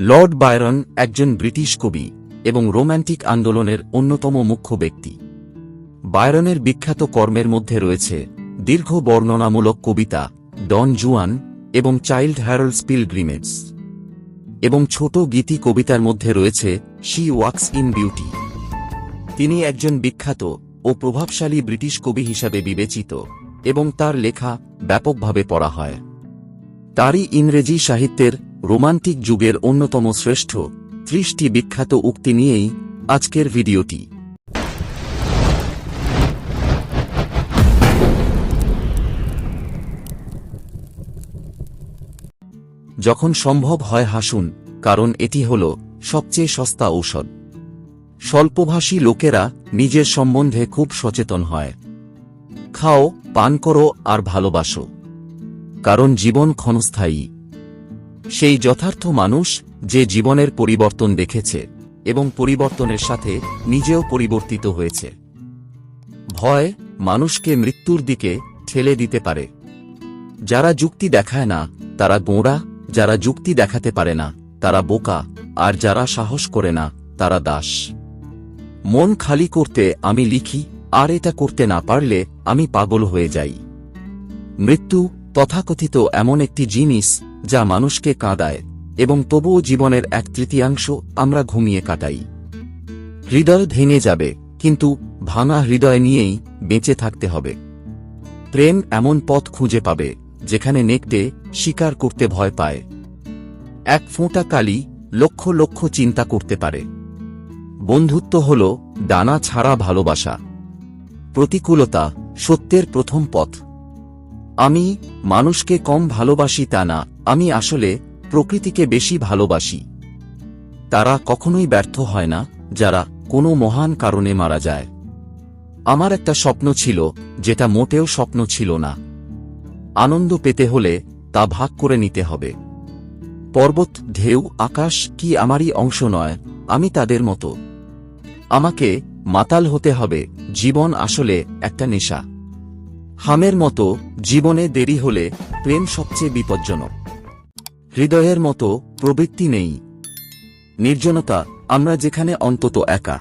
Lord Byron একজন British কবি এবং রোম্যান্টিক আন্দোলনের অন্যতম মুখ্য ব্যক্তি। বায়রনের বিখ্যাত কর্মের মধ্যে রয়েছে দীর্ঘ বর্ণনামূলক কবিতা ডন জুয়ান এবং চাইল্ড হ্যারল্ডস পিলগ্রিমেজ এবং ছোট গীতি কবিতার মধ্যে রয়েছে শি ওয়াক্স ইন বিউটি। তিনি একজন বিখ্যাত ও প্রভাবশালী ব্রিটিশ কবি হিসাবে বিবেচিত এবং তার লেখা ব্যাপকভাবে পড়া হয়। তারই ইংরেজি সাহিত্যের রোমান্টিক যুগের অন্যতম শ্রেষ্ঠ, ত্রিশটি বিখ্যাত উক্তি নিয়েই আজকের ভিডিওটি। যখন সম্ভব হয় হাসুন, কারণ এটি হল সবচেয়ে সস্তা ঔষধ। স্বল্পভাষী লোকেরা নিজের সম্বন্ধে খুব সচেতন হয়। খাও, পান করো আর ভালোবাসো। কারণ জীবন ক্ষণস্থায়ী। সেই যথার্থ মানুষ যে জীবনের পরিবর্তন দেখেছে এবং পরিবর্তনের সাথে নিজেও পরিবর্তিত হয়েছে। ভয় মানুষকে মৃত্যুর দিকে ঠেলে দিতে পারে। যারা যুক্তি দেখায় না, তারা গোঁড়া, যারা যুক্তি দেখাতে পারে না, তারা বোকা, আর যারা সাহস করে না, তারা দাস। মন খালি করতে আমি লিখি, আর এটা করতে না পারলে আমি পাগল হয়ে যাই। মৃত্যু তথাকথিত এমন একটি জিনিস যা মানুষকে কাঁদায় এবং তবুও জীবনের এক তৃতীয়াংশ আমরা ঘুমিয়ে কাটাই। হৃদয় ভেঙে যাবে, কিন্তু ভাঙা হৃদয় নিয়েই বেঁচে থাকতে হবে। প্রেম এমন পথ খুঁজে পাবে, যেখানে নেকটে স্বীকার করতে ভয় পায়। এক ফোঁটা কালি লক্ষ লক্ষ চিন্তা করতে পারে। বন্ধুত্ব হল ডানা ছাড়া ভালোবাসা। প্রতিকূলতা সত্যের প্রথম পথ। আমি মানুষকে কম ভালোবাসি তা না আমি আসলে প্রকৃতিকে বেশি ভালোবাসি। তারা কখনোই ব্যর্থ হয় না, যারা কোনো মহান কারণে মারা যায়। আমার একটা স্বপ্ন ছিল, যেটা মোটেও স্বপ্ন ছিল না। আনন্দ পেতে হলে তা ভাগ করে নিতে হবে। পর্বত, ঢেউ, আকাশ কি আমারই অংশ নয়, আমি তাদের মতো। আমাকে মাতাল হতে হবে, জীবন আসলে একটা নেশা। হামের মতো জীবনে দেরি হলে প্রেম সবচেয়ে বিপজ্জনক। হৃদয়ের মতো প্রবৃত্তি নেই। নির্জনতা, আমরা যেখানে অন্তত একা।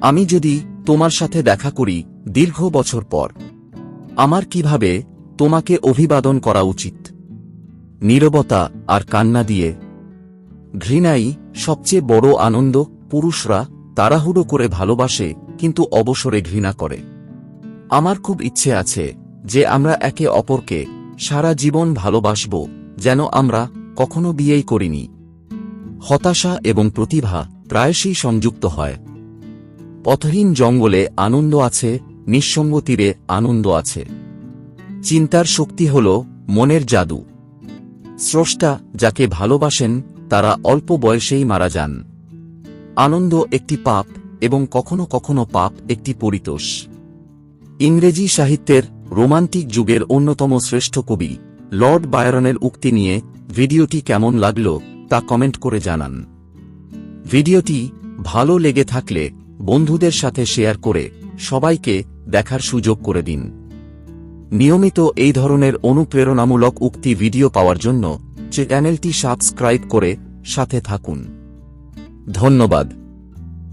আমি যদি তোমার সাথে দেখা করি দীর্ঘ বছর পর, আমার কীভাবে তোমাকে অভিবাদন করা উচিত? নীরবতা আর কান্না দিয়ে। ঘৃণাই সবচেয়ে বড় আনন্দ, পুরুষরা তাড়াহুড়ো করে ভালোবাসে, কিন্তু অবসরে ঘৃণা করে। আমার খুব ইচ্ছে আছে যে আমরা একে অপরকে সারা জীবন ভালোবাসব যেন আমরা কখনো বিয়েই করিনি। হতাশা এবং প্রতিভা প্রায়শই সংযুক্ত হয়। পথহীন জঙ্গলে আনন্দ আছে, নিঃসঙ্গ তীরে আনন্দ আছে। চিন্তার শক্তি হল মনের জাদু। স্রষ্টা যাকে ভালোবাসেন, তারা অল্প বয়সেই মারা যান। আনন্দ একটি পাপ এবং কখনো কখনো পাপ একটি পরিতোষ। ইংরেজি সাহিত্যের রোমান্টিক যুগের অন্যতম শ্রেষ্ঠ কবি লর্ড বায়রনের উক্তি নিয়ে ভিডিওটি কেমন লাগল তা কমেন্ট করে জানান। ভিডিওটি ভালো লেগে থাকলে বন্ধুদের সাথে শেয়ার করে সবাইকে দেখার সুযোগ করে দিন। নিয়মিত এই ধরনের অনুপ্রেরণামূলক উক্তি ভিডিও পাওয়ার জন্য চ্যানেলটি সাবস্ক্রাইব করে সাথে থাকুন। ধন্যবাদ।